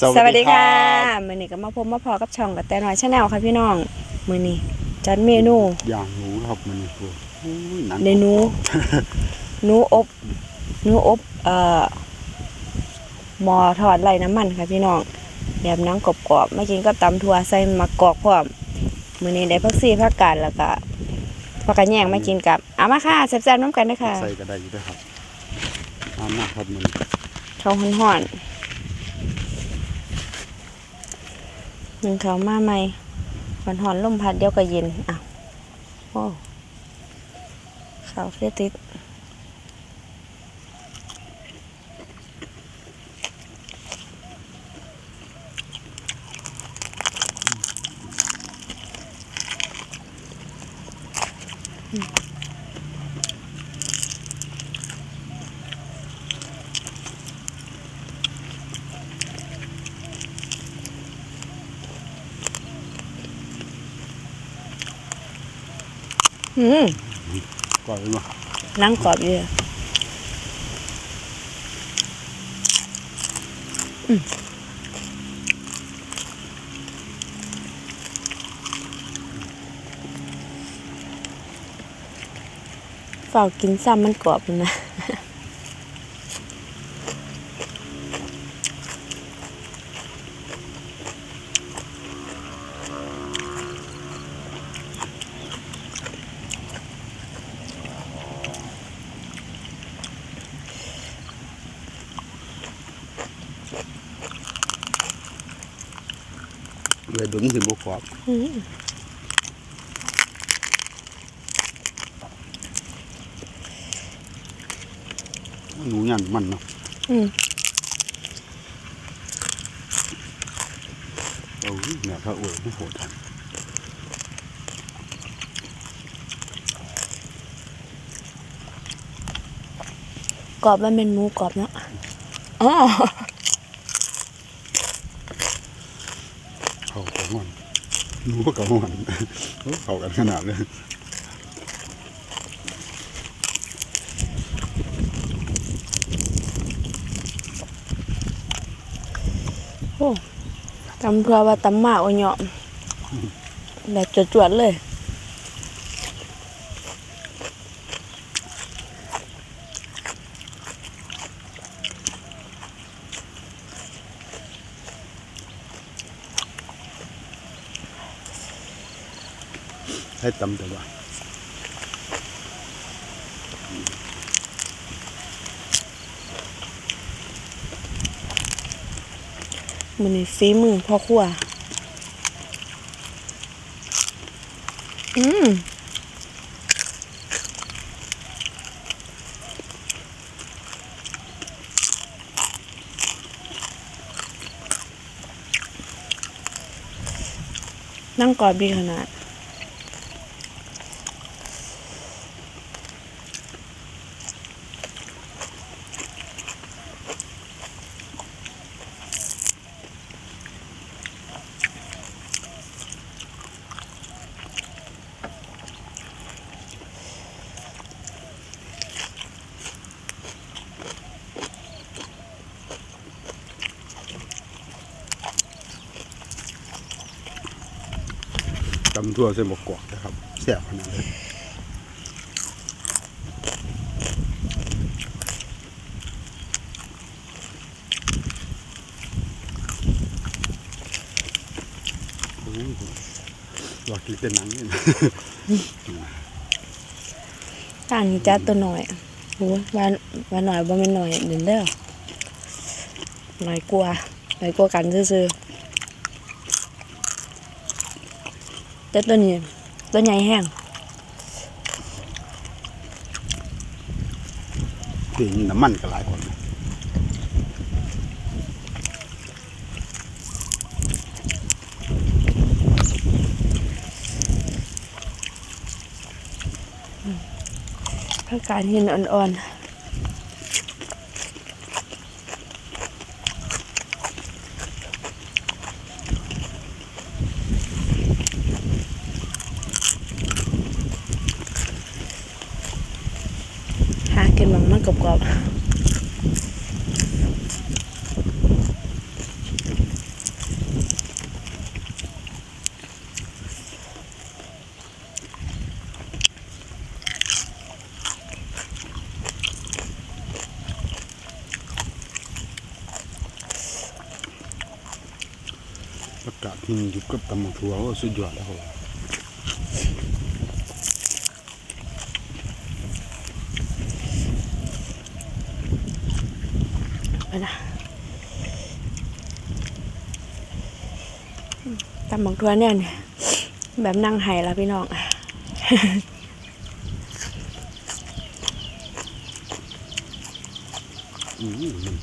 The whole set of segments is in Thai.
สวัสดีค่ะรับมือนี้ก็มาพบมาพอกับช่องกับแต่น้อยชาแนลค่ะพี่น้อง มือนี้จัดเมนูอย่างหนูครับมันนี่พูดโอ้ยหนังในหนูหนูอบหนูอบเอ่อหมอทอดไร้น้ำมันค่ะพี่น้องแบบหนังกรอบๆมากินกับตำถั่วใส่มะกอกพร้อมมือนี้ได้พักซี่พักกาดแล้วก็พักกันแย่งมากินกับเอามาค่ะแซ่บๆน้ำกันนะคะใส่กระไดอยู่ด้วยครับเอามากครับมันเขาวห่อนๆ หนึ่งเขามาใหม่มันหอนลมพัดเดียวก็เย็นอะโอ้เขาเฟติด อืมก่อนเลยมานั่งกรอบอยู่เลยอืมเฝ้ากินซ้ำมันกรอบอยู่นะ เลยดุนสิบกรอบอืมหนูยันมันเนาะอืมเอาเนี่ยพระโอ้ยไม่โหดทันกรอบมันเป็นหมูกรอบเนาะอ๋อ เขากับมัน หนูกับมันเขากันขนาดเลยโอ้ตำเพื่อว่าตำหมากโอเหยาะแบบจวดๆเลย ให้ตำต่ว่ามันนี่ฝีมือพ่อครัวอืมนั่งกรอบดีขนาด ตำทั่วเส้นบกกรอบนะครับแซ่บขนาดเลยหลอกกินแต่หนังนี่นะต่างนี้จ้าตัวหน่อยโอ้ยวันวันหน่อยบ่แม่นหน่อยเดินเด้อหน่อยกลัวหน่อยกลัวกันซื่อๆ แต่ตัวนี้ตัวใหญ่แห้งที่นี่น้ำมันก็หลายคนนะผักกาดหินอ่อนๆหากินมันมันกรอบๆ อากาศที่อยู่กับตำบักถั่วโอ้สุดยอดแล้วครับไปนะตำบักทัวเนี่ยเนี่ยแบบนั่งไห้ล้วพี่น้องอืม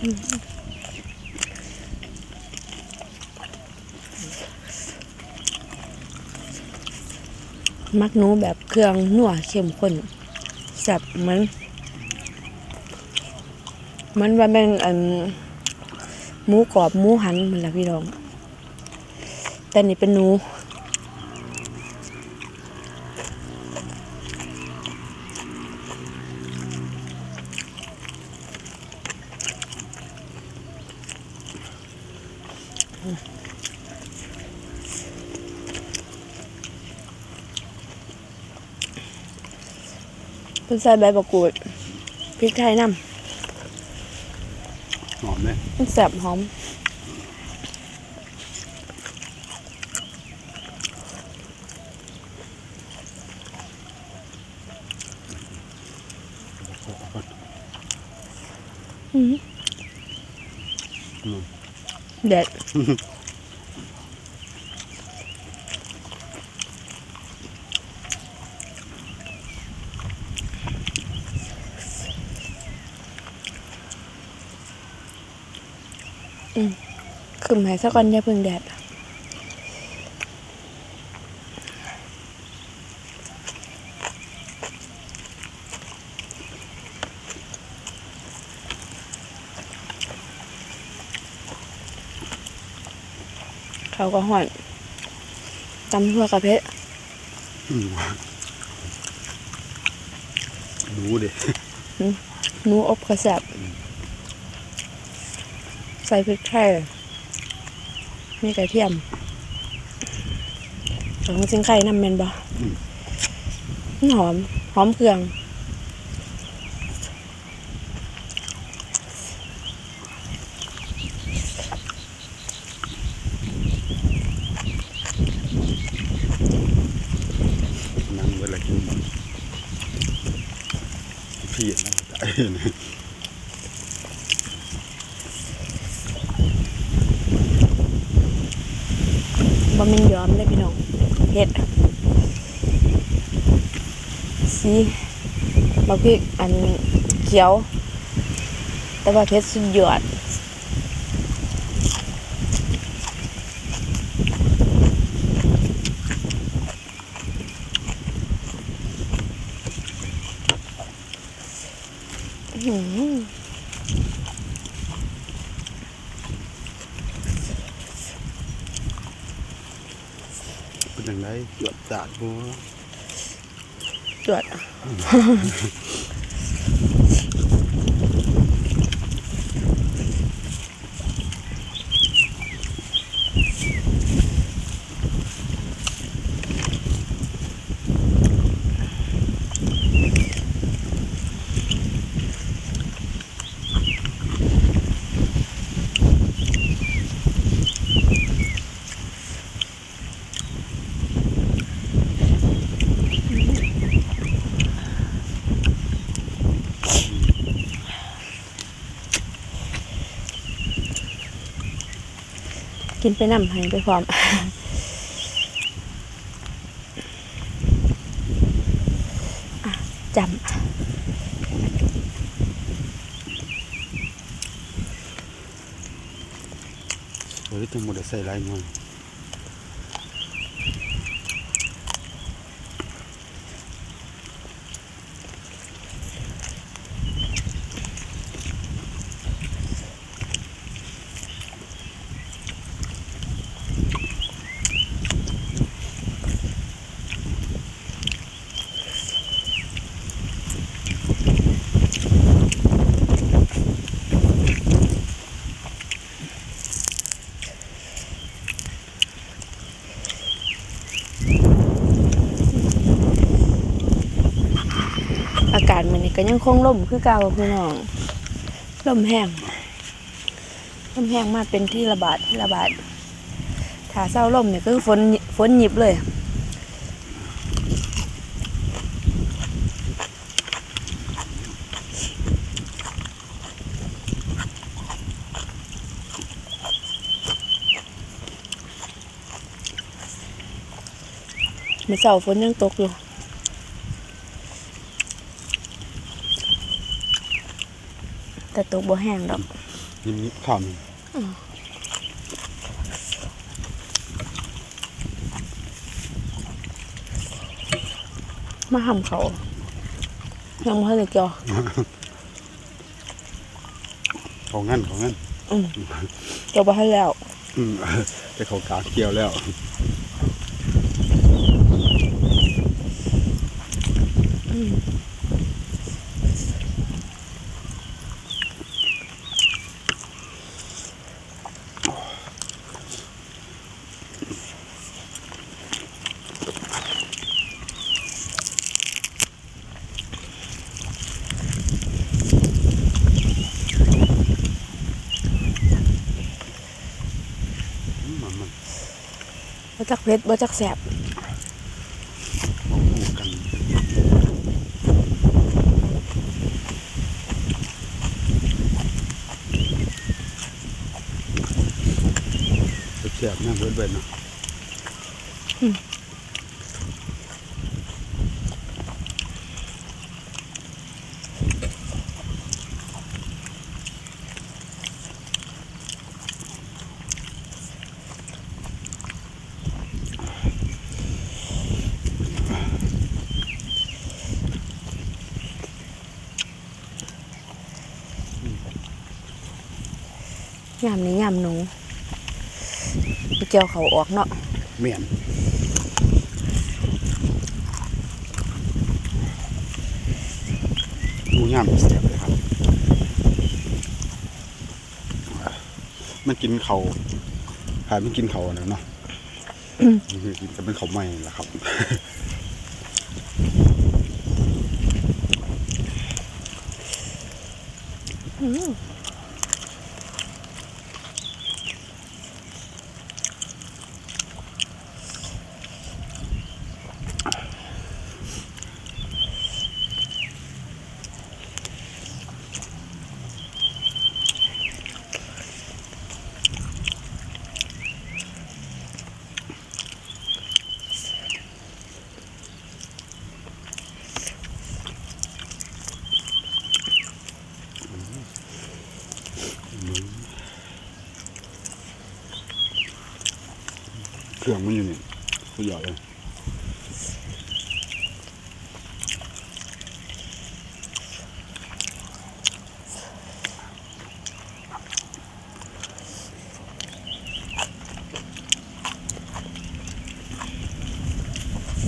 มักนูแบบเครื่องนัวเข้มข้นแซ่บเหมัน มันว่าเป็นอันหมูกรอบหมูหันเหมือนละพี่น้อง แต่นี่เป็นนู เป็นใส่ใบมะกรูดพริกไทยน้หอมเลยำมันแซ่บหอม อืม อืม เด็ดอืมขึ้นให้สักวันอย่าพึ่งแดด เขาก็ห่อนตำทั่วกระเพาะอืมรู้เด็หนูอบกระแสบใส่พริกไทยมีกระเทียมของจิงไข่น้ำเมนบ่มันหอม หอมเครื่อง นั่งเวลากินมันพี่นะตายนะ บ่แม่นยอมเลยพี่น้องเผ็ด สีบักพริกอันเขียว แต่ว่าเผ็ดสุดยอดอือเป็นอย่างไรหยดจาดบัว จวด กินไปน้ำให้ไปพร้อมอะจเฮ้ยทั้งหมดใส่ลายมือ ก็ยังคงล่มคือเก่าพี่น้องลมแห้งลมแห้งมากเป็นที่ระบาดที่ระบาดถ้าเศร้าลมเนี่ยคือฝนฝนหยิบเลยเมื่อเช้าฝนยังตกอยู่ แต่ตกบ่แห้งดอกยิ้มยิ้มข้าวหนึ่งมาหำเขายังไม่ได้เกี่ยวของงั้นของงั้นเกี่ยวบ่ให้แล้ว อืมแต่เขากาเกี่ยวแล้ว จักเพชรบ่จักแสบเสียบๆนั่งเบิดเบิดเนาะ ยามนี้ยามหนูไปเกี่ยวเขาออกเนาะเมียนดูงามเสียบเลยครับ มันกินเขาหายมันกินเขาแล้วเนาะมันคือกินก็เป็นเขาใหม่แหละครับเครื่องมันอยู่นี่สุดยอดเลย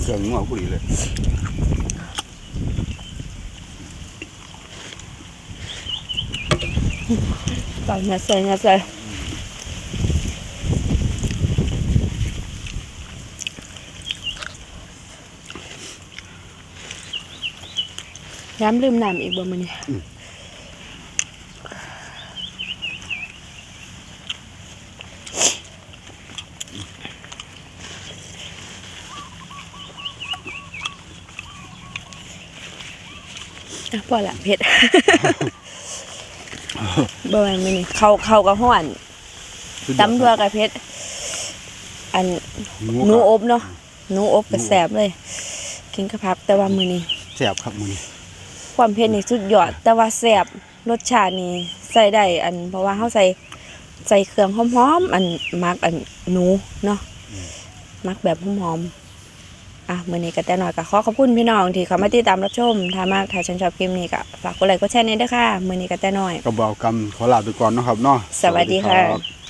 เค รื่องงัวผู้ดีเลยตอนนี้ใส่เนี่ยใส่ย้ำลืมน้ำอีกบ่มื้อนี้ พอละเผ็ดบ่แม่นมื้อนี้เข้าเข้ากับห้อนสุดยอดตำทั่วกับเผ็ดอันหนูอบเนาะหนูอบก็แสบเลย กินกระพับแต่ว่ามื้อนี้แซ่บครับมือนี้ความเผ็ดนี่สุดยอด แต่ว่าแสบรสชาตินี่ใส่ได้อัน เพราะว่าเฮาใส่ใส่เครื่องหอมๆอันมักอันหนูเนาะมักแบบหอมๆ อะมื้อนี้ก็แต่น้อยก็ขอขอบคุณพี่น้องที่เข้ามาติดตามรับชมถ้ามากถ้าฉันชอบคลิปนี้ก็ฝากกดไลค์กดแชร์นี่ด้วยค่ะมื้อนี้ก็แต่น้อยกระเบากำขอลาไปก่อนเนาะครับเนาะ สวัสดีค่ะรับ